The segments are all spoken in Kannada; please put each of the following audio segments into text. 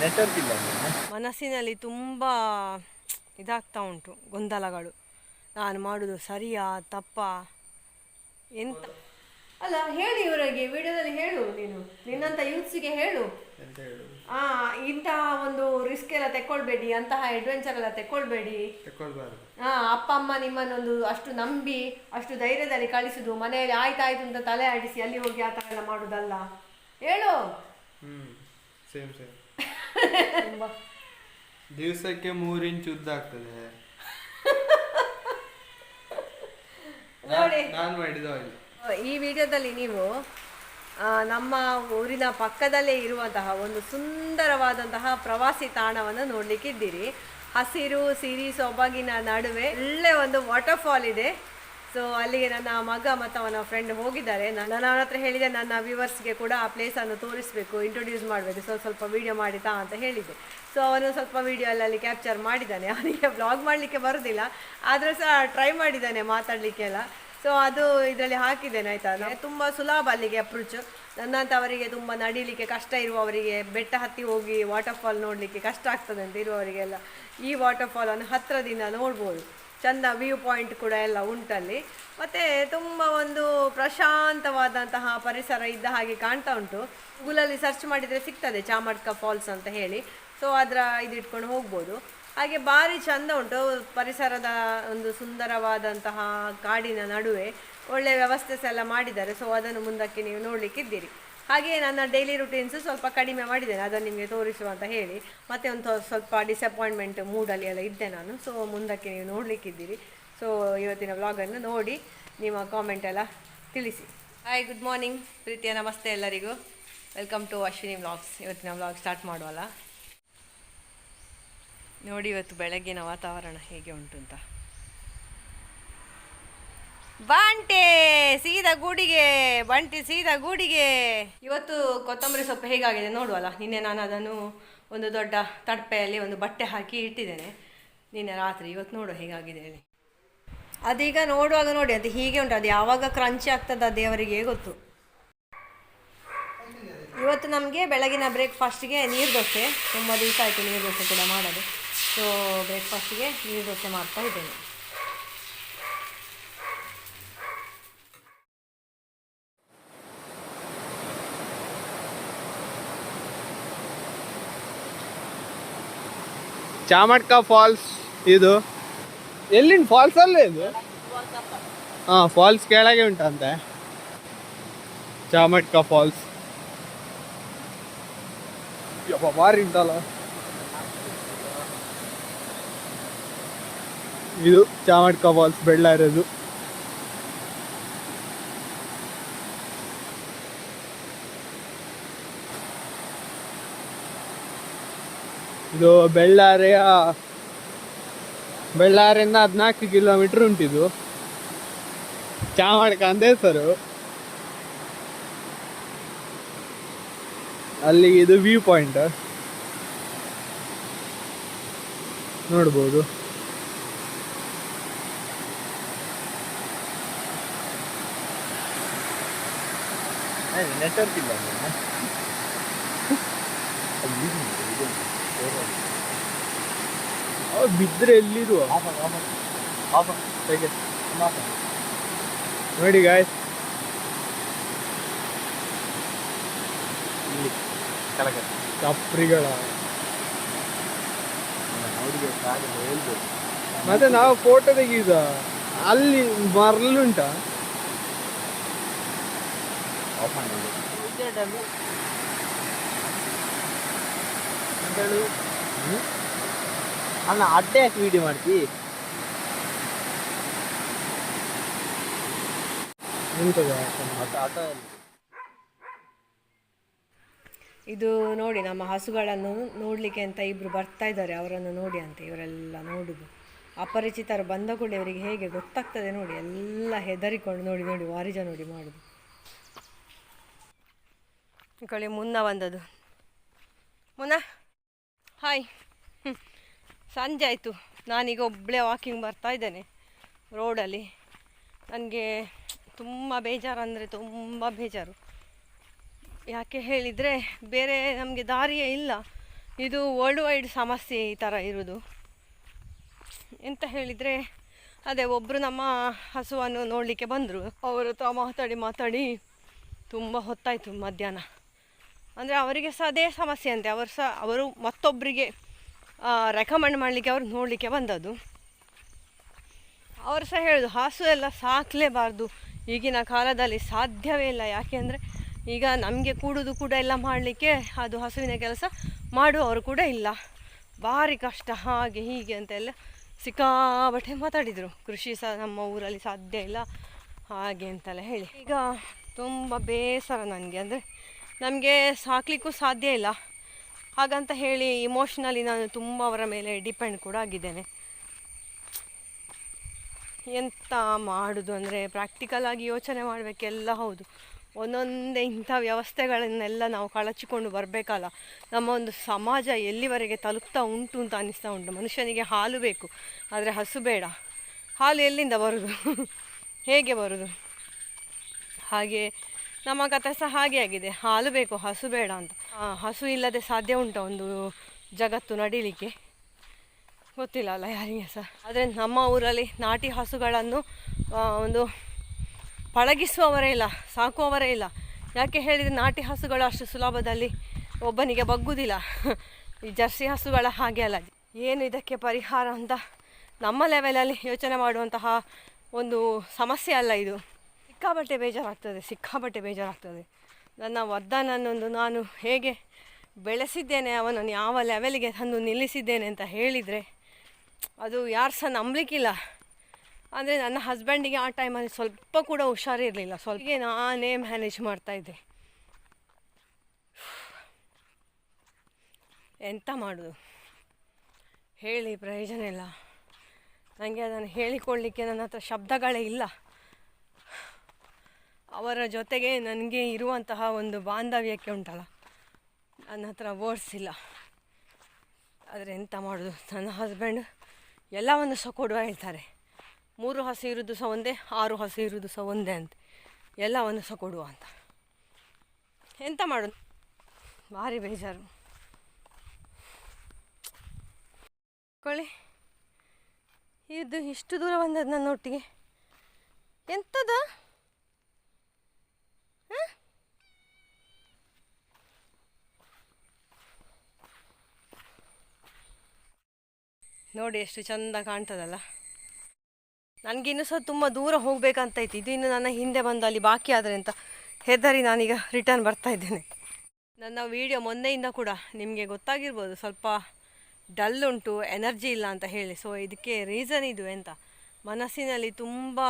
ನೆಟ್ವರ್ಕ್ ಇಲ್ಲ ಮನಸ್ಸಿನಲ್ಲಿ ತುಂಬ ಇದಾಗ್ತಾ ಉಂಟು ಗೊಂದಲಗಳು. ನಾನು ಮಾಡೋದು ಸರಿಯಾ ತಪ್ಪಾ? ಎಂತ? ಅಲ್ಲ ಹೇಳಿ ಇವರಿಗೆ ವಿಡಿಯೋದಲ್ಲಿ ಹೇಳು ನೀನು. ನಿನ್ನಂತ ಯೂತ್ಸಿಗೆ ಹೇಳು. ಆ ಇಂತಹ ಒಂದು ರಿಸ್ಕ್ ಎಲ್ಲ ತೆಕ್ಕೊಳ್ಬೇಡಿ ಅಂತಹ ಅಡ್ವೆಂಚರ್ ಎಲ್ಲ ತೆಕ್ಕೊಳ್ಬೇಡಿ ಹಾ ಅಪ್ಪ ಅಮ್ಮ ನಿಮ್ಮನ್ನೊಂದು ಅಷ್ಟು ನಂಬಿ ಅಷ್ಟು ಧೈರ್ಯದಲ್ಲಿ ಕಳಿಸುದು ಮನೆಯಲ್ಲಿ ಆಯ್ತಾಯ್ತು ಅಂತ ತಲೆ ಆಡಿಸಿ ಅಲ್ಲಿ ಹೋಗಿ ಆ ಥರ ಎಲ್ಲ ಮಾಡುದಲ್ಲ. ಹೇಳು. ಹ್ಮ್ ಸೇಮ್ ಸೇಮ್ ತುಂಬಾ. ದಿವಸಕ್ಕೆ ಮೂರು ಇಂಚ್ ಉದ್ದ ಆಗ್ತದೆ. ನೋಡಿ. ನಾನು ಮಾಡಿದ ಆಯಿಲ್ ಈ ವಿಡಿಯೋದಲ್ಲಿ ನೀವು ಆ, ನಮ್ಮ ಊರಿನ ಪಕ್ಕದಲ್ಲೇ ಇರುವಂತಹ ಒಂದು ಸುಂದರವಾದಂತಹ ಪ್ರವಾಸಿ ತಾಣವನ್ನು ನೋಡ್ಲಿಕ್ಕಿದ್ದೀರಿ. ಹಸಿರು ಸಿರಿ ಸೊಬಗಿನ ನಡುವೆ ಒಳ್ಳೆ ಒಂದು ವಾಟರ್ಫಾಲ್ ಇದೆ. ಸೊ ಅಲ್ಲಿಗೆ ನನ್ನ ಮಗ ಮತ್ತು ಅವನ ಫ್ರೆಂಡ್ ಹೋಗಿದ್ದಾರೆ. ನಾನು ಅವನ ಹತ್ರ ಹೇಳಿದೆ, ನನ್ನ ವ್ಯೂವರ್ಸ್ಗೆ ಕೂಡ ಆ ಪ್ಲೇಸನ್ನು ತೋರಿಸಬೇಕು ಇಂಟ್ರೊಡ್ಯೂಸ್ ಮಾಡಬೇಕು. ಸೊ ಸ್ವಲ್ಪ ವಿಡಿಯೋ ಮಾಡಿ ತಾ ಅಂತ ಹೇಳಿದೆ. ಸೊ ಅವನು ಸ್ವಲ್ಪ ವಿಡಿಯೋ ಅಲ್ಲಿ ಕ್ಯಾಪ್ಚರ್ ಮಾಡಿದ್ದಾನೆ. ಅವನಿಗೆ ಬ್ಲಾಗ್ ಮಾಡಲಿಕ್ಕೆ ಬರೋದಿಲ್ಲ. ಆದರೂ ಸಹ ಟ್ರೈ ಮಾಡಿದ್ದಾನೆ ಮಾತಾಡಲಿಕ್ಕೆಲ್ಲ ಸೊ ಅದು ಇದರಲ್ಲಿ ಹಾಕಿದ್ದೇನೆ, ಆಯಿತಾ? ಅಂದರೆ ತುಂಬ ಸುಲಭ ಅಲ್ಲಿಗೆ ಅಪ್ರೋಚ್ ನನ್ನಂಥವರಿಗೆ ತುಂಬ ನಡಿಲಿಕ್ಕೆ ಕಷ್ಟ ಇರುವವರಿಗೆ ಬೆಟ್ಟ ಹತ್ತಿ ಹೋಗಿ ವಾಟರ್ಫಾಲ್ ನೋಡಲಿಕ್ಕೆ ಕಷ್ಟ ಆಗ್ತದೆ ಅಂತ ಇರುವವರಿಗೆಲ್ಲ. ಈ ವಾಟರ್ಫಾಲನ್ನು ಹತ್ತಿರದಿಂದ ನೋಡ್ಬೋದು. ಚಂದ ವ್ಯೂ ಪಾಯಿಂಟ್ ಕೂಡ ಎಲ್ಲ ಉಂಟಲ್ಲಿ. ಮತ್ತು ತುಂಬ ಒಂದು ಪ್ರಶಾಂತವಾದಂತಹ ಪರಿಸರ ಇದ್ದ ಹಾಗೆ ಕಾಣ್ತಾ ಉಂಟು. ಗೂಗಲಲ್ಲಿ ಸರ್ಚ್ ಮಾಡಿದರೆ ಸಿಗ್ತದೆ ಚಾಮಡ್ಕ ಫಾಲ್ಸ್ ಅಂತ ಹೇಳಿ. ಸೊ ಅದರ ಇದಿಟ್ಕೊಂಡು ಹೋಗ್ಬೋದು. ಹಾಗೆ ಭಾರಿ ಚಂದ ಉಂಟು. ಪರಿಸರದ ಒಂದು ಸುಂದರವಾದಂತಹ ಕಾಡಿನ ನಡುವೆ ಒಳ್ಳೆಯ ವ್ಯವಸ್ಥೆ ಸಹ ಮಾಡಿದ್ದಾರೆ. ಸೊ ಅದನ್ನು ಮುಂದಕ್ಕೆ ನೀವು ನೋಡಲಿಕ್ಕಿದ್ದೀರಿ. ಹಾಗೆ ನನ್ನ ಡೈಲಿ ರುಟೀನ್ಸ್ ಸ್ವಲ್ಪ ಕಡಿಮೆ ಮಾಡಿದ್ದೇನೆ, ಅದನ್ನು ನಿಮಗೆ ತೋರಿಸುವ ಅಂತ ಹೇಳಿ. ಮತ್ತೆ ಒಂದು ಸ್ವಲ್ಪ ಡಿಸಪಾಯಿಂಟ್ಮೆಂಟ್ ಮೂಡಲ್ಲಿ ಎಲ್ಲ ಇದ್ದೆ ನಾನು. ಸೊ ಮುಂದಕ್ಕೆ ನೀವು ನೋಡಲಿಕ್ಕಿದ್ದೀರಿ. ಸೊ ಇವತ್ತಿನ ವ್ಲಾಗನ್ನು ನೋಡಿ, ನಿಮ್ಮ ಕಾಮೆಂಟ್ ಎಲ್ಲ ತಿಳಿಸಿ. ಹಾಯ್ ಗುಡ್ ಮಾರ್ನಿಂಗ್ ಪ್ರೀತಿಯ ನಮಸ್ತೆ ಎಲ್ಲರಿಗೂ. ವೆಲ್ಕಮ್ ಟು ಅಶ್ವಿನಿ ವ್ಲಾಗ್ಸ್ ಇವತ್ತಿನ ವ್ಲಾಗ್ ಸ್ಟಾರ್ಟ್ ಮಾಡುವಲ್ಲ. ನೋಡಿ, ಇವತ್ತು ಬೆಳಗ್ಗಿನ ವಾತಾವರಣ ಹೇಗೆ ಉಂಟು ಅಂತ. ಬಂಟೆ, ಸೀದಾ ಗೂಡಿಗೆ, ಬಂಟಿ ಸೀದಾ ಗೂಡಿಗೆ. ಇವತ್ತು ಕೊತ್ತಂಬರಿ ಸೊಪ್ಪು ಹೇಗಾಗಿದೆ ನೋಡುವಲ್ಲ, ನಿನ್ನೆ ನಾನು ಅದನ್ನು ಒಂದು ದೊಡ್ಡ ತಡ್ಪೆಯಲ್ಲಿ ಒಂದು ಬಟ್ಟೆ ಹಾಕಿ ಇಟ್ಟಿದ್ದೇನೆ. ನಿನ್ನೆ ರಾತ್ರಿ ಇವತ್ತು ನೋಡು ಹೇಗಾಗಿದೆ ಹೇಳಿ. ಅದೀಗ ನೋಡುವಾಗ ನೋಡಿ, ಅದು ಹೀಗೆ ಉಂಟು, ಅದು ಯಾವಾಗ ಕ್ರಂಚಿ ಆಗ್ತದ ದೇವರಿಗೆ ಗೊತ್ತು. ಇವತ್ತು ನಮಗೆ ಬೆಳಗಿನ ಬ್ರೇಕ್ಫಾಸ್ಟ್ಗೆ ನೀರು ದೋಸೆ ತುಂಬ ದಿವಸ ಆಯಿತು ನೀರು ದೋಸೆ ಕೂಡ ಮಾಡೋದು. ಸೊ ಬ್ರೇಕ್ಫಾಸ್ಟ್ಗೆ ನೀರು ದೋಸೆ ಮಾಡ್ತಾ ಇದ್ದೇನೆ. ಚಾಮಟ್ಕ ಫಾಲ್ಸ್ ಇದು. ಎಲ್ಲಿನ ಫಾಲ್ಸ್ ಅಲ್ಲೇ ಇದು? ಹಾಂ, ಫಾಲ್ಸ್ ಕೆಳಗೆ ಉಂಟಂತೆ. ಚಾಮಟ್ಕ ಫಾಲ್ಸ್. ಭಾರಿ ಉಂಟಲ್ಲ? ಇದು ಚಾಮಟ್ಕ ಫಾಲ್ಸ್ ಬೆಳ್ಳಾರದು ಇದು ಬೆಳ್ಳಾರಿಯ ಬೆಳ್ಳಾರಿಯಿಂದ ಹದಿನಾಲ್ಕು ಕಿಲೋಮೀಟರ್ ಉಂಟಿದು. ಚಾಮಡ್ಕ ಅಂತ ಹೆಸರು ಅಲ್ಲಿ ಇದು ವ್ಯೂ ಪಾಯಿಂಟ್ ನೋಡ್ಬೋದು. ನೆಟ್ವರ್ಕ್ ಇಲ್ಲ. ಅವ್ರು ಬಿದ್ದರೆ ಎಲ್ಲಿರುವ? ನೋಡಿ ಗಾಯ್ಸ್ ಚಪ್ರಿಗಳ ಮತ್ತೆ ನಾವು ಫೋಟೋ ತೆಗೀದ ಅಲ್ಲಿ ಮರಳುಂಟ? ಅಣ್ಣ ಅಡ್ಡೆ ಯಾಕೆ ವಿಡಿಯೋ ಮಾಡ್ತಿ? ಇದು ನೋಡಿ ನಮ್ಮ ಹಸುಗಳನ್ನು ನೋಡಲಿಕ್ಕೆ ಅಂತ ಇಬ್ರು ಬರ್ತಾ ಇದ್ದಾರೆ. ಅವರನ್ನು ನೋಡಿ ಅಂತ ಇವರೆಲ್ಲ ನೋಡುದು. ಅಪರಿಚಿತರು ಬಂದ ಕೂಡಲೇ ಇವರಿಗೆ ಹೇಗೆ ಗೊತ್ತಾಗ್ತದೆ ನೋಡಿ. ಎಲ್ಲ ಹೆದರಿಕೊಂಡು ನೋಡಿ ನೋಡಿ ವಾರಿಜ ನೋಡಿ ಮಾಡುದು. ಕಳಿ ಮುನ್ನ ಬಂದದ್ದು. ಮುನ್ನ? ಹಾಯ್ ಸಂಜೆ ಆಯಿತು. ನಾನೀಗ ಒಬ್ಬಳೇ ವಾಕಿಂಗ್ ಬರ್ತಾ ಇದ್ದೇನೆ ರೋಡಲ್ಲಿ. ನನಗೆ ತುಂಬ ಬೇಜಾರು ಅಂದರೆ ತುಂಬ ಬೇಜಾರು. ಯಾಕೆ ಹೇಳಿದರೆ ಬೇರೆ ನಮಗೆ ದಾರಿಯೇ ಇಲ್ಲ. ಇದು ವರ್ಲ್ಡ್ ವೈಡ್ ಸಮಸ್ಯೆ ಈ ಥರ ಇರೋದು. ಎಂತ ಹೇಳಿದರೆ ಅದೇ ಒಬ್ಬರು ನಮ್ಮ ಹಸುವನ್ನು ನೋಡಲಿಕ್ಕೆ ಬಂದರು. ಅವರು ತ ಮಾತಾಡಿ ಮಾತಾಡಿ ತುಂಬ ಹೊತ್ತಾಯಿತು ಮಧ್ಯಾಹ್ನ. ಅಂದರೆ ಅವರಿಗೆ ಸಹ ಅದೇ ಸಮಸ್ಯೆ ಅಂತೆ. ಅವರು ಸಹ ಅವರು ಮತ್ತೊಬ್ಬರಿಗೆ ರೆಕಮೆಂಡ್ ಮಾಡಲಿಕ್ಕೆ ಅವರು ನೋಡಲಿಕ್ಕೆ ಬಂದದ್ದು. ಅವರು ಸಹ ಹೇಳೋದು, ಹಾಸು ಎಲ್ಲ ಸಾಕಲೇಬಾರ್ದು. ಈಗಿನ ಕಾಲದಲ್ಲಿ ಸಾಧ್ಯವೇ ಇಲ್ಲ. ಯಾಕೆಂದರೆ ಈಗ ನಮಗೆ ಕೂಡುದು ಕೂಡ ಎಲ್ಲ ಮಾಡಲಿಕ್ಕೆ, ಅದು ಹಸುವಿನ ಕೆಲಸ ಮಾಡುವವರು ಕೂಡ ಇಲ್ಲ. ಭಾರಿ ಕಷ್ಟ, ಹಾಗೆ ಹೀಗೆ ಅಂತೆಲ್ಲ ಸಿಕ್ಕಾಬಟ್ಟೆ ಮಾತಾಡಿದರು. ಕೃಷಿ ಸಹ ನಮ್ಮ ಊರಲ್ಲಿ ಸಾಧ್ಯ ಇಲ್ಲ, ಹಾಗೆ ಅಂತೆಲ್ಲ ಹೇಳಿ. ಈಗ ತುಂಬ ಬೇಸರ ನನಗೆ ಅಂದರೆ ನಮಗೆ ಸಾಕಲಿಕ್ಕೂ ಸಾಧ್ಯ ಇಲ್ಲ. ಹಾಗಂತ ಹೇಳಿ ಇಮೋಷ್ನಲಿ ನಾನು ತುಂಬ ಅವರ ಮೇಲೆ ಡಿಪೆಂಡ್ ಕೂಡ ಆಗಿದ್ದೇನೆ. ಎಂಥ ಮಾಡೋದು ಅಂದರೆ ಪ್ರಾಕ್ಟಿಕಲ್ ಆಗಿ ಯೋಚನೆ ಮಾಡಬೇಕೆಲ್ಲ ಹೌದು. ಒಂದೊಂದೇ ಇಂಥ ವ್ಯವಸ್ಥೆಗಳನ್ನೆಲ್ಲ ನಾವು ಕಳಚಿಕೊಂಡು ಬರಬೇಕಲ್ಲ. ನಮ್ಮ ಒಂದು ಸಮಾಜ ಎಲ್ಲಿವರೆಗೆ ತಲುಪ್ತಾ ಉಂಟು ಅಂತ ಅನ್ನಿಸ್ತಾ ಉಂಟು. ಮನುಷ್ಯನಿಗೆ ಹಾಲು ಬೇಕು, ಆದರೆ ಹಸು ಬೇಡ. ಹಾಲು ಎಲ್ಲಿಂದ ಬರೋದು? ಹೇಗೆ ಬರೋದು? ಹಾಗೆ ನಮ್ಮ ಕಥೆ ಸಹ ಹಾಗೆ ಆಗಿದೆ. ಹಾಲು ಬೇಕು, ಹಸು ಬೇಡ ಅಂತ. ಹಸು ಇಲ್ಲದೆ ಸಾಧ್ಯ ಉಂಟು ಒಂದು ಜಗತ್ತು ನಡೀಲಿಕ್ಕೆ? ಗೊತ್ತಿಲ್ಲ ಅಲ್ಲ ಯಾರಿಗೆ ಸಹ. ಆದರೆ ನಮ್ಮ ಊರಲ್ಲಿ ನಾಟಿ ಹಸುಗಳನ್ನು ಒಂದು ಪಳಗಿಸುವವರೇ ಇಲ್ಲ, ಸಾಕುವವರೇ ಇಲ್ಲ. ಯಾಕೆ ಹೇಳಿದರೆ ನಾಟಿ ಹಸುಗಳು ಅಷ್ಟು ಸುಲಭದಲ್ಲಿ ಒಬ್ಬನಿಗೆ ಬಗ್ಗುವುದಿಲ್ಲ ಈ ಜರ್ಸಿ ಹಸುಗಳ ಹಾಗೆ ಅಲ್ಲ. ಏನು ಇದಕ್ಕೆ ಪರಿಹಾರ ಅಂತ ನಮ್ಮ ಲೆವೆಲಲ್ಲಿ ಯೋಚನೆ ಮಾಡುವಂತಹ ಒಂದು ಸಮಸ್ಯೆ ಅಲ್ಲ ಇದು. ಸಿಕ್ಕಾಬಟ್ಟೆ ಬೇಜಾರಾಗ್ತದೆ ಸಿಕ್ಕಾಬಟ್ಟೆ ಬೇಜಾರಾಗ್ತದೆ. ನನ್ನ ಒದ್ದನನ್ನೊಂದು ನಾನು ಹೇಗೆ ಬೆಳೆಸಿದ್ದೇನೆ, ಅವನನ್ನು ಯಾವ ಲೆವೆಲ್ಗೆ ತಂದು ನಿಲ್ಲಿಸಿದ್ದೇನೆ ಅಂತ ಹೇಳಿದರೆ ಅದು ಯಾರು ಸಹ ನಂಬಲಿಕ್ಕಿಲ್ಲ. ಅಂದರೆ ನನ್ನ ಹಸ್ಬೆಂಡಿಗೆ ಆ ಟೈಮಲ್ಲಿ ಸ್ವಲ್ಪ ಕೂಡ ಹುಷಾರಿರಲಿಲ್ಲ. ಸ್ವಲ್ಪ ನಾನೇ ಮ್ಯಾನೇಜ್ ಮಾಡ್ತಾಯಿದ್ದೆ ಎಂತ ಮಾಡೋದು? ಹೇಳಿ, ಪ್ರಯೋಜನ ಇಲ್ಲ. ನನಗೆ ಅದನ್ನು ಹೇಳಿಕೊಳ್ಳಲಿಕ್ಕೆ ನನ್ನ ಹತ್ರ ಶಬ್ದಗಳೇ ಇಲ್ಲ. ಅವರ ಜೊತೆಗೆ ನನಗೆ ಇರುವಂತಹ ಒಂದು ಬಾಂಧವ್ಯಕ್ಕೆ ಉಂಟಲ್ಲ. ನನ್ನ ಹತ್ರ ವರ್ಡ್ಸ್ ಇಲ್ಲ ಆದರೆ ಎಂತ ಮಾಡೋದು? ನನ್ನ ಹಸ್ಬೆಂಡ್ ಎಲ್ಲವನ್ನು ಸಹ ಕೊಡುವ ಹೇಳ್ತಾರೆ. ಮೂರು ಹಸು ಇರೋದು ಸಹ ಒಂದೇ, ಆರು ಹಸು ಇರೋದು ಸಹ ಒಂದೇ ಅಂತ. ಎಲ್ಲವನ್ನು ಸಹ ಕೊಡುವ ಅಂತ. ಎಂತ ಮಾಡೋದು? ಭಾರಿ ಬೇಜಾರು. ಕೊಳ್ಳಿ. ಇದು ಇಷ್ಟು ದೂರ ಬಂದದ್ದು ನನ್ನ ಒಟ್ಟಿಗೆ ಎಂಥದ ಹ? ನೋಡಿ ಎಷ್ಟು ಚಂದ ಕಾಣ್ತದಲ್ಲ. ನನಗೆ ಇನ್ನೂ ಸಹ ತುಂಬ ದೂರ ಹೋಗಬೇಕಂತ ಇತ್ತು ಇದು ಇನ್ನು ನನ್ನ ಹಿಂದೆ ಬಂದು ಅಲ್ಲಿ ಬಾಕಿ ಆದರೆ ಅಂತ ಹೆದರಿ ನಾನೀಗ ರಿಟರ್ನ್ ಬರ್ತಾ ಇದ್ದೇನೆ. ನನ್ನ ವಿಡಿಯೋ ಮೊನ್ನೆಯಿಂದ ಕೂಡ ನಿಮಗೆ ಗೊತ್ತಾಗಿರ್ಬೋದು, ಸ್ವಲ್ಪ ಡಲ್ ಉಂಟು ಎನರ್ಜಿ ಇಲ್ಲ ಅಂತ ಹೇಳಿ. ಸೊ ಇದಕ್ಕೆ ರೀಸನ್ ಇದು ಎಂತ? ಮನಸ್ಸಿನಲ್ಲಿ ತುಂಬ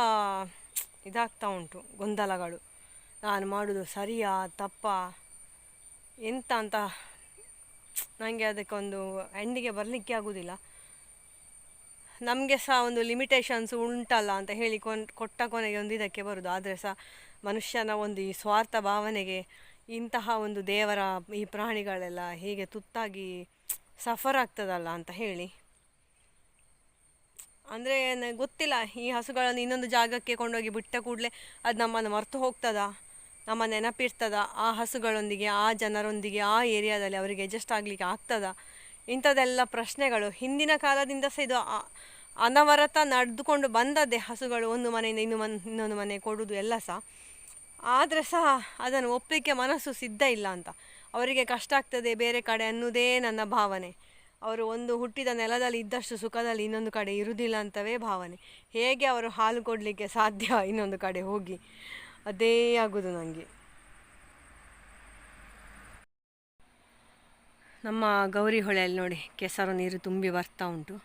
ಇದಾಗ್ತಾ ಉಂಟು ಗೊಂದಲಗಳು. ನಾನು ಮಾಡೋದು ಸರಿಯಾ, ತಪ್ಪಾ, ಎಂತ ಅಂತ ನನಗೆ ಅದಕ್ಕೊಂದು ಎಂಡಿಗೆ ಬರಲಿಕ್ಕೆ ಆಗೋದಿಲ್ಲ. ನಮಗೆ ಸಹ ಒಂದು ಲಿಮಿಟೇಷನ್ಸ್ ಉಂಟಲ್ಲ ಅಂತ ಹೇಳಿ ಕೊನ್, ಕೊಟ್ಟ ಕೊನೆಗೆ ಒಂದು ಇದಕ್ಕೆ ಬರೋದು. ಆದರೆ ಸಹ ಮನುಷ್ಯನ ಒಂದು ಈ ಸ್ವಾರ್ಥ ಭಾವನೆಗೆ ಇಂತಹ ಒಂದು ದೇವರ ಈ ಪ್ರಾಣಿಗಳೆಲ್ಲ ಹೀಗೆ ತುತ್ತಾಗಿ ಸಫರ್ ಆಗ್ತದಲ್ಲ ಅಂತ ಹೇಳಿ. ಅಂದರೆ ಗೊತ್ತಿಲ್ಲ, ಈ ಹಸುಗಳನ್ನು ಇನ್ನೊಂದು ಜಾಗಕ್ಕೆ ಕೊಂಡೋಗಿ ಬಿಟ್ಟ ಕೂಡಲೇ ಅದು ನಮ್ಮನ್ನು ಮರೆತು ಹೋಗ್ತದ? ನಮ್ಮ ನೆನಪಿರ್ತದ? ಆ ಹಸುಗಳೊಂದಿಗೆ, ಆ ಜನರೊಂದಿಗೆ, ಆ ಏರಿಯಾದಲ್ಲಿ ಅವರಿಗೆ ಅಡ್ಜಸ್ಟ್ ಆಗಲಿಕ್ಕೆ ಆಗ್ತದಾ? ಇಂಥದ್ದೆಲ್ಲ ಪ್ರಶ್ನೆಗಳು ಹಿಂದಿನ ಕಾಲದಿಂದ ಸಹ ಇದು ಅನವರತ ನಡೆದುಕೊಂಡು ಬಂದದ್ದೇ ಹಸುಗಳು ಒಂದು ಮನೆಯಿಂದ ಇನ್ನು ಮನ್, ಇನ್ನೊಂದು ಮನೆ ಕೊಡುವುದು ಎಲ್ಲ ಸಹ. ಆದರೆ ಸಹ ಅದನ್ನು ಒಪ್ಪಲಿಕ್ಕೆ ಮನಸ್ಸು ಸಿದ್ಧ ಇಲ್ಲ ಅಂತ. ಅವರಿಗೆ ಕಷ್ಟ ಆಗ್ತದೆ ಬೇರೆ ಕಡೆ ಅನ್ನೋದೇ ನನ್ನ ಭಾವನೆ. ಅವರು ಒಂದು ಹುಟ್ಟಿದ ನೆಲದಲ್ಲಿ ಇದ್ದಷ್ಟು ಸುಖದಲ್ಲಿ ಇನ್ನೊಂದು ಕಡೆ ಇರುವುದಿಲ್ಲ ಅಂತವೇ ಭಾವನೆ. ಹೇಗೆ ಅವರು ಹಾಲು ಕೊಡಲಿಕ್ಕೆ ಸಾಧ್ಯ ಇನ್ನೊಂದು ಕಡೆ ಹೋಗಿ? ಅದೇ ಆಗೋದು ನನಗೆ ನಮ್ಮ ಗೌರಿ ಹೊಳೆಯಲ್ಲಿ ನೋಡಿ, ಕೆಸರು ನೀರು ತುಂಬಿ ಬರ್ತಾ ಉಂಟು.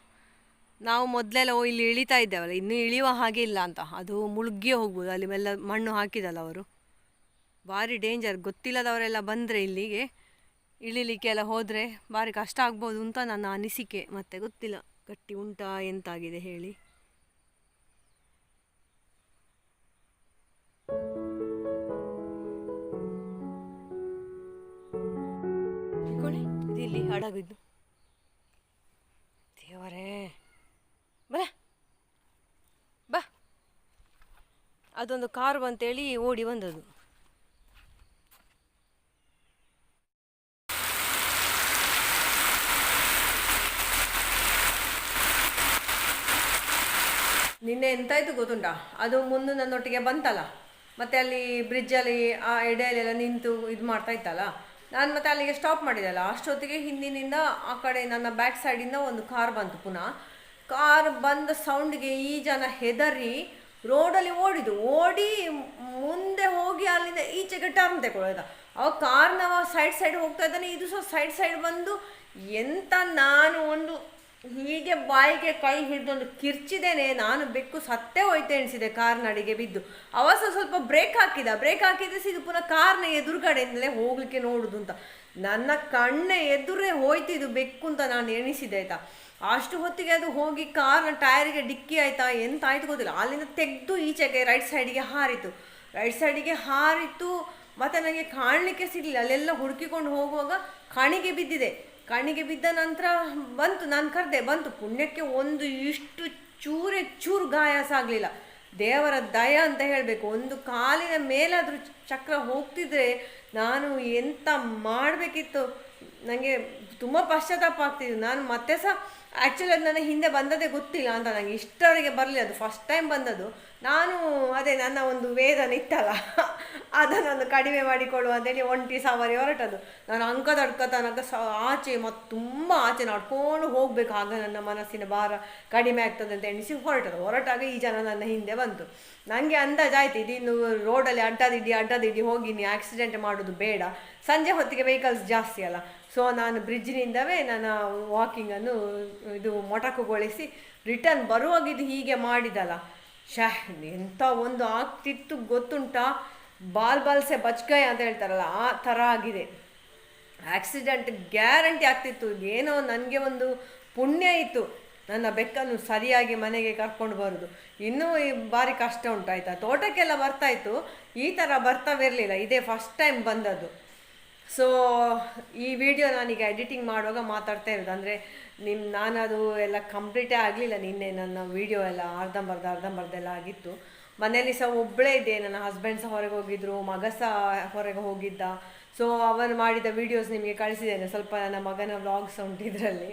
ನಾವು ಮೊದಲೆಲ್ಲ ಓ ಇಲ್ಲಿ ಇಳಿತಾ ಇದ್ದೇವಲ್ಲ ಇನ್ನೂ ಇಳಿಯುವ ಹಾಗೆ ಇಲ್ಲ ಅಂತ. ಅದು ಮುಳುಗಿಯೇ ಹೋಗ್ಬೋದು ಅಲ್ಲಿ ಎಲ್ಲ ಮಣ್ಣು ಹಾಕಿದಲ್ಲ ಅವರು. ಭಾರಿ ಡೇಂಜರ್ ಗೊತ್ತಿಲ್ಲದವರೆಲ್ಲ ಬಂದರೆ ಇಲ್ಲಿಗೆ ಇಳಿಲಿಕ್ಕೆ ಎಲ್ಲ ಹೋದರೆ ಭಾರಿ ಕಷ್ಟ ಆಗ್ಬೋದು ಅಂತ ನನ್ನ ಅನಿಸಿಕೆ. ಮತ್ತೆ ಗೊತ್ತಿಲ್ಲ ಗಟ್ಟಿ ಉಂಟಾ ಎಂತಾಗಿದೆ ಹೇಳಿ. ಇಲ್ಲಿ ಹಡಗಿದ್ದು ದೇವರೇ. ಬರೇ ಬಾ. ಅದೊಂದು ಕಾರ್ ಅಂತೇಳಿ ಓಡಿ ಬಂದದು ನಿನ್ನೆ ಎಂತಾಯ್ತು ಗೊತ್ತುಂಟಾ? ಅದು ಮುಂದೆ ನನ್ನೊಟ್ಟಿಗೆ ಬಂತಲ್ಲ. ಮತ್ತೆ ಅಲ್ಲಿ ಬ್ರಿಡ್ಜ್ ಅಲ್ಲಿ ಆ ಎಡೆಯಲ್ಲೆಲ್ಲ ನಿಂತು ಇದು ಮಾಡ್ತಾ ಇತ್ತಲ್ಲ. ನಾನು ಮತ್ತೆ ಅಲ್ಲಿಗೆ ಸ್ಟಾಪ್ ಮಾಡಿದಲ್ಲ. ಅಷ್ಟೊತ್ತಿಗೆ ಹಿಂದಿನಿಂದ ಆ ಕಡೆ ನನ್ನ ಬ್ಯಾಕ್ ಸೈಡಿಂದ ಒಂದು ಕಾರ್ ಬಂತು ಪುನಃ. ಕಾರ್ ಬಂದ ಸೌಂಡ್ಗೆ ಈ ಜನ ಹೆದರಿ ರೋಡಲ್ಲಿ ಓಡಿದು, ಓಡಿ ಮುಂದೆ ಹೋಗಿ ಅಲ್ಲಿಂದ ಈಚೆಗೆ ಟರ್ನ್ ತಗೊಳ್ಳೋದ ಅವ ಕಾರ್ನವ ಸೈಡ್ ಸೈಡ್ ಹೋಗ್ತಾ ಇದ್ದಾನೆ, ಇದು ಸಹ ಸೈಡ್ ಸೈಡ್ ಬಂದು ಎಂತ ನಾನು ಒಂದು ಹೀಗೆ ಬಾಯಿಗೆ ಕೈ ಹಿಡಿದೊಂದು ಕಿರ್ಚಿದೇನೆ, ನಾನು ಬೆಕ್ಕು ಸತ್ತೇ ಹೋಯ್ತೆ ಎಣಿಸಿದೆ ಕಾರ್ನ ಅಡಿಗೆ ಬಿದ್ದು. ಅವ ಸಹ ಸ್ವಲ್ಪ ಬ್ರೇಕ್ ಹಾಕಿದ ಬ್ರೇಕ್ ಹಾಕಿದ್ರೆ ಇದು ಪುನಃ ಕಾರ್ನ ಎದುರುಗಡೆಯಿಂದಲೇ ಹೋಗ್ಲಿಕ್ಕೆ ನೋಡುದು ಅಂತ. ನನ್ನ ಕಣ್ಣ ಎದುರೇ ಹೋಯ್ತಿದ್ದು ಬೆಕ್ಕು ಅಂತ ನಾನು ಎಣಿಸಿದೆ ಆಯ್ತಾ. ಅಷ್ಟು ಹೊತ್ತಿಗೆ ಅದು ಹೋಗಿ ಕಾರ್ ಟೈರಿಗೆ ಡಿಕ್ಕಿ ಆಯ್ತಾ? ಎಂತ ಆಯ್ತು ಗೊತ್ತಿಲ್ಲ. ಅಲ್ಲಿಂದ ತೆಗೆದು ಈಚೆಗೆ ರೈಟ್ ಸೈಡಿಗೆ ಹಾರಿತು. ರೈಟ್ ಸೈಡಿಗೆ ಹಾರಿತು. ಮತ್ತೆ ನನಗೆ ಕಾಣಲಿಕ್ಕೆ ಸಿಗಲಿಲ್ಲ. ಅಲ್ಲೆಲ್ಲ ಹುಡುಕಿಕೊಂಡು ಹೋಗುವಾಗ ಕಣಿಗೆ ಬಿದ್ದಿದೆ. ಕಣಿಗೆ ಬಿದ್ದ ನಂತರ ಬಂತು. ನಾನು ಕರೆದೆ, ಬಂತು. ಪುಣ್ಯಕ್ಕೆ ಒಂದು ಇಷ್ಟು ಚೂರೆ ಚೂರು ಗಾಯ ಆಗಲಿಲ್ಲ ದೇವರ ದಯ ಅಂತ ಹೇಳಬೇಕು. ಒಂದು ಕಾಲಿನ ಮೇಲಾದರೂ ಚಕ್ರ ಹೋಗ್ತಿದ್ರೆ ನಾನು ಎಂತ ಮಾಡಬೇಕಿತ್ತು? ನನಗೆ ತುಂಬ ಪಶ್ಚಾತ್ತಾಪ ಆಗ್ತಿದ್ದು ನಾನು ಮತ್ತೆ ಸಹ ಆ್ಯಕ್ಚುಲಿ ಅದು ನನ್ನ ಹಿಂದೆ ಬಂದದೇ ಗೊತ್ತಿಲ್ಲ ಅಂತ ನನಗೆ ಇಷ್ಟವರೆಗೆ ಬರಲಿಲ್ಲ. ಅದು ಫಸ್ಟ್ ಟೈಮ್ ಬಂದದ್ದು. ನಾನು ಅದೇ ನನ್ನ ಒಂದು ವೇದನೆ ಇತ್ತಲ್ಲ ಅದನ್ನೊಂದು ಕಡಿಮೆ ಮಾಡಿಕೊಳ್ಳುವ ಅಂತೇಳಿ ಒಂಟಿ ಸವಾರಿ ಹೊರಟದು ನಾನು ಅಂಕದ ಅಡ್ಕ ತನಕ ಸ ಆಚೆ ಮತ್ತು ತುಂಬ ಆಚೆ ನಡ್ಕೊಂಡು ಹೋಗ್ಬೇಕು ಆಗ ನನ್ನ ಮನಸ್ಸಿನ ಭಾರ ಕಡಿಮೆ ಆಗ್ತದೆ ಅಂತ ಎಣಿಸಿ ಹೊರಟದು ಹೊರಟಾಗ ಈ ಜನ ನನ್ನ ಹಿಂದೆ ಬಂತು. ನನಗೆ ಅಂದಾಜಾಯ್ತು ಇದಿನ್ನು ರೋಡಲ್ಲಿ ಅಡ್ಡದಿಡ್ಡಿ ಅಡ್ಡದಿಡ್ಡಿ ಹೋಗಿ ನೀ ಆಕ್ಸಿಡೆಂಟ್ ಮಾಡೋದು ಬೇಡ. ಸಂಜೆ ಹೊತ್ತಿಗೆ ವೆಹಿಕಲ್ಸ್ ಜಾಸ್ತಿ ಅಲ್ಲ. ಸೊ ನಾನು ಬ್ರಿಡ್ಜ್ನಿಂದವೇ ನಾನು ವಾಕಿಂಗನ್ನು ಇದು ಮೊಟಕುಗೊಳಿಸಿ ರಿಟರ್ನ್ ಬರುವಾಗ ಇದು ಹೀಗೆ ಮಾಡಿದಲ್ಲ. ಶಹ್ ಎಂಥ ಒಂದು ಆಗ್ತಿತ್ತು ಗೊತ್ತುಂಟಾ? ಬಾಲ್ ಬಾಲ್ಸೆ ಬಚ್ಕಾಯ್ ಅಂತ ಹೇಳ್ತಾರಲ್ಲ, ಆ ಥರ ಆಗಿದೆ. ಆಕ್ಸಿಡೆಂಟ್ ಗ್ಯಾರಂಟಿ ಆಗ್ತಿತ್ತು. ಏನೋ ನನಗೆ ಒಂದು ಪುಣ್ಯ ಇತ್ತು. ನನ್ನ ಬೆಕ್ಕನ್ನು ಸರಿಯಾಗಿ ಮನೆಗೆ ಕರ್ಕೊಂಡು ಬರೋದು. ಇನ್ನೂ ಭಾರಿ ಕಷ್ಟ ಉಂಟಾಯ್ತಾ? ತೋಟಕ್ಕೆಲ್ಲ ಬರ್ತಾಯಿತ್ತು ಈ ಥರ ಬರ್ತಾವಿರಲಿಲ್ಲ. ಇದೇ ಫಸ್ಟ್ ಟೈಮ್ ಬಂದದ್ದು. ಸೊ ಈ ವಿಡಿಯೋ ನಾನೀಗ ಎಡಿಟಿಂಗ್ ಮಾಡುವಾಗ ಮಾತಾಡ್ತಾ ಇರೋದು. ಅಂದರೆ ನಿಮ್ಮ ನಾನದು ಎಲ್ಲ ಕಂಪ್ಲೀಟೇ ಆಗಲಿಲ್ಲ ನಿನ್ನೆ ನನ್ನ ವಿಡಿಯೋ ಎಲ್ಲ, ಅರ್ಧಂಬರ್ಧ ಅರ್ಧಂಬರ್ಧ ಎಲ್ಲ ಆಗಿತ್ತು. ಮನೆಯಲ್ಲಿ ಸಹ ಒಬ್ಬಳೇ ಇದೆ ನನ್ನ ಹಸ್ಬೆಂಡ್ ಸಹ ಹೊರಗೆ ಹೋಗಿದ್ರು, ಮಗ ಸಹ ಹೊರಗೆ ಹೋಗಿದ್ದ. ಸೊ ಅವನು ಮಾಡಿದ ವೀಡಿಯೋಸ್ ನಿಮಗೆ ಕಳಿಸಿದ್ದೇನೆ. ಸ್ವಲ್ಪ ನನ್ನ ಮಗನ ವ್ಲಾಗ್ಸ್ ಉಂಟು ಇದರಲ್ಲಿ.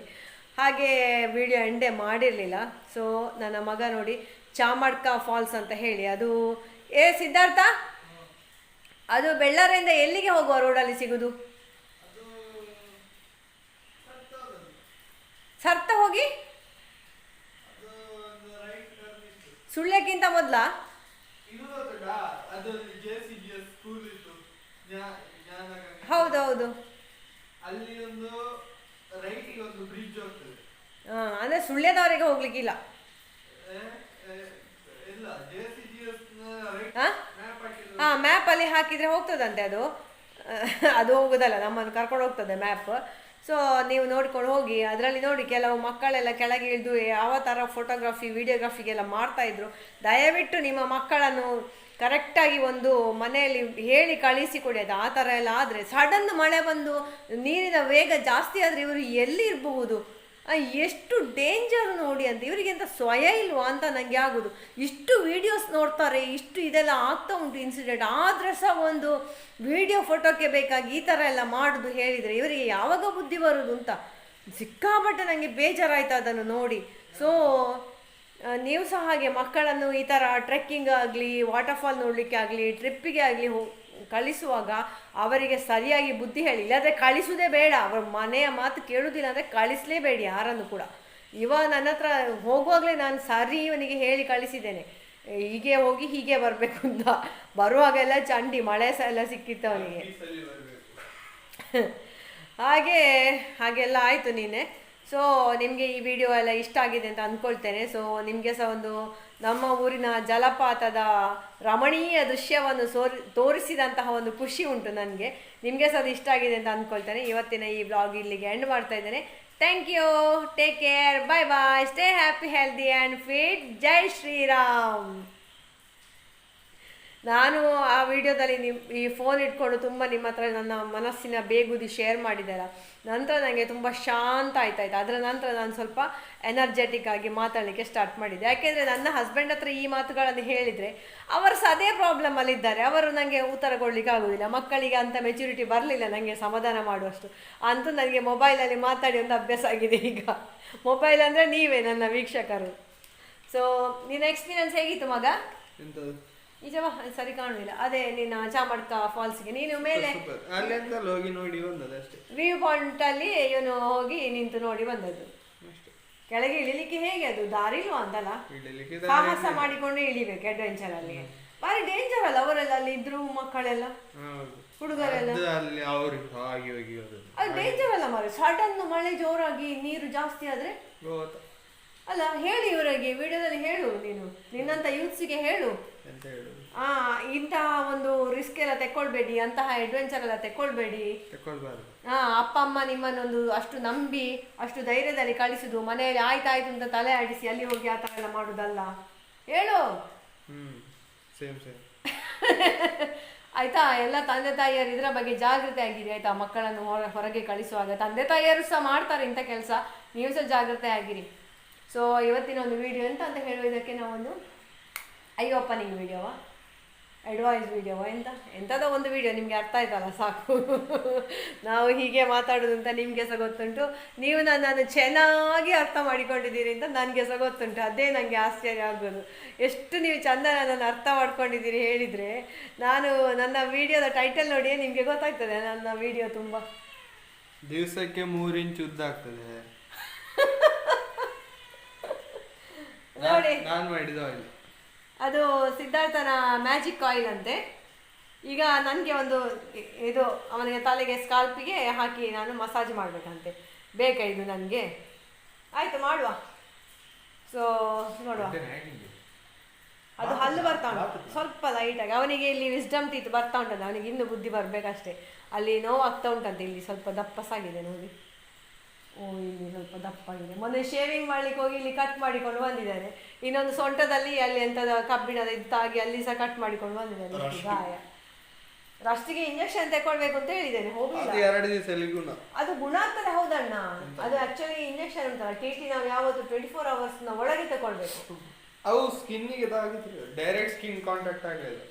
ಹಾಗೆ ವಿಡಿಯೋ ಎಂಡೇ ಮಾಡಿರಲಿಲ್ಲ. ಸೊ ನನ್ನ ಮಗ ನೋಡಿ ಚಾಮಡ್ಕ ಫಾಲ್ಸ್ ಅಂತ ಹೇಳಿ. ಅದು, ಏ ಸಿದ್ಧಾರ್ಥ? ಅದು ಬೆಳ್ಳಾರಿಯಿಂದ ಎಲ್ಲಿಗೆ ಹೋಗುವ ರೋಡಲ್ಲಿ ಸಿಗುದು? ಸರ್ತ ಹೋಗಿ? ಸುಳ್ಯಕ್ಕಿಂತ ಮೊದಲ? ಹೌದೌದು. ಅಂದ್ರೆ ಸುಳ್ಯದವರೆಗೆ ಹೋಗ್ಲಿಕ್ಕಿಲ್ಲ. ಮ್ಯಾಪಲ್ಲಿ ಹಾಕಿದರೆ ಹೋಗ್ತದಂತೆ ಅದು? ಅದು ಹೋಗುದಲ್ಲ, ನಮ್ಮನ್ನು ಕರ್ಕೊಂಡು ಹೋಗ್ತದೆ ಮ್ಯಾಪ್ ಸೊ ನೀವು ನೋಡ್ಕೊಂಡು ಹೋಗಿ, ಅದರಲ್ಲಿ ನೋಡಿ ಕೆಲವು ಮಕ್ಕಳೆಲ್ಲ ಕೆಳಗೆ ಇಳಿದು ಯಾವ ಥರ ಫೋಟೋಗ್ರಫಿ ವಿಡಿಯೋಗ್ರಫಿಗೆಲ್ಲ ಮಾಡ್ತಾ ಇದ್ರು. ದಯವಿಟ್ಟು ನಿಮ್ಮ ಮಕ್ಕಳನ್ನು ಕರೆಕ್ಟಾಗಿ ಒಂದು ಮನೆಯಲ್ಲಿ ಹೇಳಿ ಕಳಿಸಿಕೊಡಿ ಅದು ಆ ಥರ ಎಲ್ಲ ಆದರೆ ಸಡನ್ ಮಳೆ ಬಂದು ನೀರಿನ ವೇಗ ಜಾಸ್ತಿ ಆದರೆ ಇವರು ಎಲ್ಲಿ ಇರಬಹುದು? ಎಷ್ಟು ಡೇಂಜರ್ ನೋಡಿ ಅಂತ. ಇವರಿಗೆ ಎಂತ ಸ್ವಯ ಇಲ್ವಾ ಅಂತ ನನಗೆ ಆಗೋದು. ಇಷ್ಟು ವಿಡಿಯೋಸ್ ನೋಡ್ತಾರೆ, ಇಷ್ಟು ಇದೆಲ್ಲ ಆಗ್ತಾ ಉಂಟು ಇನ್ಸಿಡೆಂಟ್ ಆದರೆ ಸಹ ಒಂದು ವಿಡಿಯೋ ಫೋಟೋಕ್ಕೆ ಬೇಕಾಗಿ ಈ ಥರ ಎಲ್ಲ ಮಾಡೋದು ಹೇಳಿದರೆ ಇವರಿಗೆ ಯಾವಾಗ ಬುದ್ಧಿ ಬರೋದು ಅಂತ. ಸಿಕ್ಕಾಪಟ್ಟೆ ನನಗೆ ಬೇಜಾರಾಯ್ತು ಅದನ್ನು ನೋಡಿ. ಸೊ ನೀವು ಸಹ ಹಾಗೆ ಮಕ್ಕಳನ್ನು ಈ ಥರ ಟ್ರೆಕ್ಕಿಂಗ್ ಆಗಲಿ ವಾಟರ್ಫಾಲ್ ನೋಡಲಿಕ್ಕೆ ಆಗಲಿ ಟ್ರಿಪ್ಪಿಗೆ ಆಗಲಿ ಹೋ ಕಳಿಸುವಾಗ ಅವರಿಗೆ ಸರಿಯಾಗಿ ಬುದ್ಧಿ ಹೇಳಿ ಇಲ್ಲಾಂದರೆ ಕಳಿಸುವುದೇ ಬೇಡ. ಅವರ ಮನೆಯ ಮಾತು ಕೇಳುವುದಿಲ್ಲ ಅಂದರೆ ಕಳಿಸಲೇಬೇಡಿ ಯಾರನ್ನು ಕೂಡ. ಇವ ನನ್ನ ಹತ್ರ ಹೋಗುವಾಗಲೇ ನಾನು ಸರಿ ಇವನಿಗೆ ಹೇಳಿ ಕಳಿಸಿದ್ದೇನೆ. ಹೀಗೆ ಹೋಗಿ ಹೀಗೆ ಬರಬೇಕು ಅಂತ. ಬರುವಾಗೆಲ್ಲ ಚಂಡಿ ಮಳೆ ಸಹ ಎಲ್ಲ ಸಿಕ್ಕಿತ್ತು ಅವನಿಗೆ. ಹಾಗೆ ಹಾಗೆಲ್ಲ ಆಯಿತು ನೀನೆ ಸೊ ನಿಮಗೆ ಈ ವಿಡಿಯೋ ಎಲ್ಲ ಇಷ್ಟ ಆಗಿದೆ ಅಂತ ಅಂದ್ಕೊಳ್ತೇನೆ ಸೊ ನಿಮಗೆ ಸಹ ಒಂದು ನಮ್ಮ ಊರಿನ ಜಲಪಾತದ ರಮಣೀಯ ದೃಶ್ಯವನ್ನು ಸೋರ್, ತೋರಿಸಿದಂತಹ ಒಂದು ಖುಷಿ ಉಂಟು ನನಗೆ. ನಿಮಗೆ ಸಹ ಅದು ಇಷ್ಟ ಆಗಿದೆ ಅಂತ ಅಂದ್ಕೊಳ್ತೇನೆ. ಇವತ್ತಿನ ಈ ಬ್ಲಾಗ್ ಇಲ್ಲಿಗೆ ಎಂಡ್ ಮಾಡ್ತಾ ಇದ್ದೇನೆ. Thank you take care bye bye stay happy healthy and fit Jai Shriram ನಾನು ಆ ವಿಡಿಯೋದಲ್ಲಿ ನಿಮ್ಮ ಈ ಫೋನ್ ಇಟ್ಕೊಂಡು ತುಂಬ ನಿಮ್ಮ ಹತ್ರ ನನ್ನ ಮನಸ್ಸಿನ ಬೇಗುದಿ ಶೇರ್ ಮಾಡಿದ್ದೆಲ್ಲ ನಂತರ ನನಗೆ ತುಂಬ ಶಾಂತ ಆಯ್ತಾಯ್ತು. ಅದರ ನಂತರ ನಾನು ಸ್ವಲ್ಪ ಎನರ್ಜೆಟಿಕ್ ಆಗಿ ಮಾತಾಡಲಿಕ್ಕೆ ಸ್ಟಾರ್ಟ್ ಮಾಡಿದ್ದೆ ಯಾಕೆಂದರೆ ನನ್ನ ಹಸ್ಬೆಂಡ್ ಹತ್ರ ಈ ಮಾತುಗಳನ್ನು ಹೇಳಿದರೆ ಅವರು ಸಹ ಅದೇ ಪ್ರಾಬ್ಲಮಲ್ಲಿದ್ದಾರೆ ಅವರು ನನಗೆ ಉತ್ತರ ಕೊಡಲಿಕ್ಕೆ ಆಗೋದಿಲ್ಲ. ಮಕ್ಕಳಿಗೆ ಅಂಥ ಮೆಚುರಿಟಿ ಬರಲಿಲ್ಲ. ನನಗೆ ಸಮಾಧಾನ ಮಾಡುವಷ್ಟು. ಅಂತೂ ನನಗೆ ಮೊಬೈಲಲ್ಲಿ ಮಾತಾಡಿ ಒಂದು ಅಭ್ಯಾಸ ಆಗಿದೆ ಈಗ. ಮೊಬೈಲ್ ಅಂದರೆ ನೀವೇ ನನ್ನ ವೀಕ್ಷಕರು. ಸೊ ನಿನ್ನ ಎಕ್ಸ್ಪೀರಿಯನ್ಸ್ ಹೇಗಿತ್ತು ಮಗ? ನಿಜವಾ ಸರಿ ಕಾಣುವುದಿಲ್ಲ ಅದೇ ನಿನ್ನ ಚಾಮಡ್ಕ ಫಾಲ್ಸ್ಗೆ. ನೀನು ಮೇಲೆ ಅಲ್ಲಿಂದ ಹೋಗಿ ನೋಡಿ ಬಂದದ್ದು ಅಷ್ಟೇ. ವ್ಯೂ ಪಾಯಿಂಟ್ ಅಲ್ಲಿ ಇವನು ಹೋಗಿ ನಿಂತು ನೋಡಿ ಬಂದದ್ದು. ಕೆಳಗೆ ಇಳಿಲಿಕ್ಕೆ ಹೇಗೆ ಅದು? ದಾರಿ ಇಲ್ವಾ ಅಂತಲ್ಲ? ಸಾಹಸ ಮಾಡಿಕೊಂಡು ಇಳಿಬೇಕು ಅಡ್ವೆಂಚರ್ ಅಲ್ಲಿ. ಬಾರಿ ಡೇಂಜರ್ ಅಲ್ಲ ಅವರೆಲ್ಲ ಅಲ್ಲಿ ಇದ್ರು ಮಕ್ಕಳೆಲ್ಲ? ಹುಡುಗರೆಲ್ಲ? ಅದು ಡೇಂಜರ್ ಅಲ್ಲ ಮಾರೆ ಸಡನ್ ಮಳೆ ಜೋರಾಗಿ ನೀರು ಜಾಸ್ತಿ ಆದ್ರೆ? ಅಲ್ಲ ಹೇಳಿ ಇವರಿಗೆ ವಿಡಿಯೋದಲ್ಲಿ ಹೇಳು ನೀನು. ನಿನ್ನಂತ ಯೂತ್ಸಿಗೆ ಹೇಳು. ಹೇಳುದು ಆ ಇಂತಹ ಒಂದು ರಿಸ್ಕ್ ಎಲ್ಲ ತೆಕ್ಕೊಳ್ಬೇಡಿ ಅಂತಹ ಅಡ್ವೆಂಚರ್ ಎಲ್ಲ ತೆಕ್ಕೊಳ್ಬೇಡಿ ತಕೊಳ್ಬಾರ್ದು. ಆ ಅಪ್ಪ ಅಮ್ಮ ನಿಮ್ಮನ್ನೊಂದು ಅಷ್ಟು ನಂಬಿ ಅಷ್ಟು ಧೈರ್ಯದಲ್ಲಿ ಕಳಿಸುದು ಮನೆಯಲ್ಲಿ ಆಯ್ತಾಯ್ತು ಅಂತ ತಲೆ ಆಡಿಸಿ ಅಲ್ಲಿ ಹೋಗಿ ಆ ಥರ ಎಲ್ಲ ಮಾಡುದಲ್ಲ. ಹೇಳು. ಹ್ಮ್ ಸೇಮ್ ಸೇಮ್ ಆಯ್ತಾ? ಎಲ್ಲ ತಂದೆ ತಾಯಿಯರು ಇದರ ಬಗ್ಗೆ ಜಾಗೃತಿ ಆಗಿರಿ ಆಯ್ತಾ? ಮಕ್ಕಳನ್ನು ಹೊರ ಹೊರಗೆ ಕಳಿಸುವಾಗ ತಂದೆ ತಾಯಿಯರು ಸಹ ಮಾಡ್ತಾರೆ ಇಂಥ ಕೆಲಸ. ನೀವು ಸಹ ಜಾಗೃತೆ ಆಗಿರಿ. ಸೊ ಇವತ್ತಿನ ಒಂದು ವಿಡಿಯೋ ಎಂತ ಅಂತ ಹೇಳುವುದಕ್ಕೆ ನಾವೊಂದು ಐ ಓಪನಿಂಗ್ ವಿಡಿಯೋವಾ ಅಡ್ವೈಸ್ ವಿಡಿಯೋವಾ ಎಂತ? ಎಂಥದೋ ಒಂದು ವಿಡಿಯೋ ನಿಮಗೆ ಅರ್ಥ ಆಯ್ತಲ್ಲ ಸಾಕು. ನಾವು ಹೀಗೆ ಮಾತಾಡೋದು ಅಂತ ನಿಮಗೆ ಸಹ ಗೊತ್ತುಂಟು. ನೀವು ನನ್ನನ್ನು ಚೆನ್ನಾಗಿ ಅರ್ಥ ಮಾಡಿಕೊಂಡಿದ್ದೀರಿ ಅಂತ ನನಗೆ ಸಹ ಗೊತ್ತುಂಟು. ಅದೇ ನನಗೆ ಆಶ್ಚರ್ಯ ಆಗೋದು. ಎಷ್ಟು ನೀವು ಚಂದ ನನ್ನನ್ನು ಅರ್ಥ ಮಾಡ್ಕೊಂಡಿದ್ದೀರಿ ಹೇಳಿದರೆ ನಾನು ನನ್ನ ವಿಡಿಯೋದ ಟೈಟಲ್ ನೋಡಿಯೇ ನಿಮಗೆ ಗೊತ್ತಾಗ್ತದೆ ನನ್ನ ವಿಡಿಯೋ ತುಂಬ. ದಿವಸಕ್ಕೆ ಮೂರು ಇಂಚ್ ಉದ್ದ ಆಗ್ತದೆ. ನೋಡಿ. ನಾನು ಮಾಡಿದ ಅದು ಸಿದ್ಧಾರ್ಥನ ಮ್ಯಾಜಿಕ್ ಆಯಿಲ್ ಅಂತೆ. ಈಗ ನನಗೆ ಒಂದು ಇದು ಅವನಿಗೆ ತಲೆಗೆ ಸ್ಕಾಲ್ಪಿಗೆ ಹಾಕಿ ನಾನು ಮಸಾಜ್ ಮಾಡಬೇಕಂತೆ. ಬೇಕಾ ಇದು ನನಗೆ? ಆಯಿತು ಮಾಡುವ. ಸೊ ನೋಡುವ. ಅದು ಹಲ್ಲು ಬರ್ತಾ ಉಂಟು. ಸ್ವಲ್ಪ ಲೈಟಾಗಿ ಅವನಿಗೆ ಇಲ್ಲಿ ವಿಸ್ಡಮ್ ಟೀತ್ ಬರ್ತಾ ಉಂಟಂತೆ. ಅವನಿಗೆ ಇನ್ನೂ ಬುದ್ಧಿ ಬರಬೇಕಷ್ಟೇ. ಅಲ್ಲಿ ನೋವಾಗ್ತಾ ಉಂಟಂತೆ. ಇಲ್ಲಿ ಸ್ವಲ್ಪ ದಪ್ಪಸಾಗಿದೆ ನೋಡಿ. ಓ ಇಲ್ಲಿ ಸ್ವಲ್ಪ ದಪ್ಪಾಗಿದೆ. ಮೊನ್ನೆ ಶೇವಿಂಗ್ ಮಾಡ್ಲಿಕ್ಕೆ ಹೋಗಿ ಇಲ್ಲಿ ಕಟ್ ಮಾಡಿಕೊಂಡು ಬಂದಿದ್ದಾರೆ. ಇನ್ನೊಂದು ಸೊಂಟದಲ್ಲಿ ಅಲ್ಲಿ ಎಂಥದ ಕಬ್ಬಿಣದ ಇದ್ದಾಗಿ ತಾಗಿ ಅಲ್ಲಿ ಸಹ ಕಟ್ ಮಾಡಿಕೊಂಡು ಬಂದಿದ್ದಾರೆ. ಗಾಯ. ರಸ್ಟಿಗೆ ಇಂಜೆಕ್ಷನ್ ತಗೊಳ್ಬೇಕು ಅಂತ ಹೇಳಿದ್ದೇನೆ. ಹೋಗಿಲ್ಲ ಅದು ಗುಣ. ಆಗ್ತದೆ ಹೌದಣ್ಣ. ಅದು ಆಕ್ಚುಲಿ ಇಂಜೆಕ್ಷನ್ ಉಂಟಲ್ಲ. ಟಿ ಟಿ ನಾವು ಯಾವತ್ತು ಟ್ವೆಂಟಿ ಫೋರ್ ಅವರ್ಸ್ನ ಒಳಗೆ ತಗೊಳ್ಬೇಕು ಅವು ಸ್ಕಿನ್ ಡೈರೆಕ್ಟ್ ಸ್ಕಿನ್ ಕಾಂಟ್ಯಾಕ್ಟ್ ಆಗಲಿಲ್ಲ.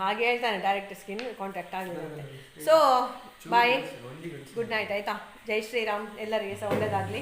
ಹಾಗೆ ಹೇಳ್ತಾನೆ ಡೈರೆಕ್ಟ್ ಸ್ಕಿನ್ ಕಾಂಟ್ಯಾಕ್ಟ್ ಆಗಿದೆ ಸೊ ಬಾಯ್ ಗುಡ್ ನೈಟ್ ಆಯ್ತಾ? ಜೈ ಶ್ರೀರಾಮ್ ಎಲ್ಲರಿಗೆ ಸಹ ಒಳ್ಳೇದಾಗಲಿ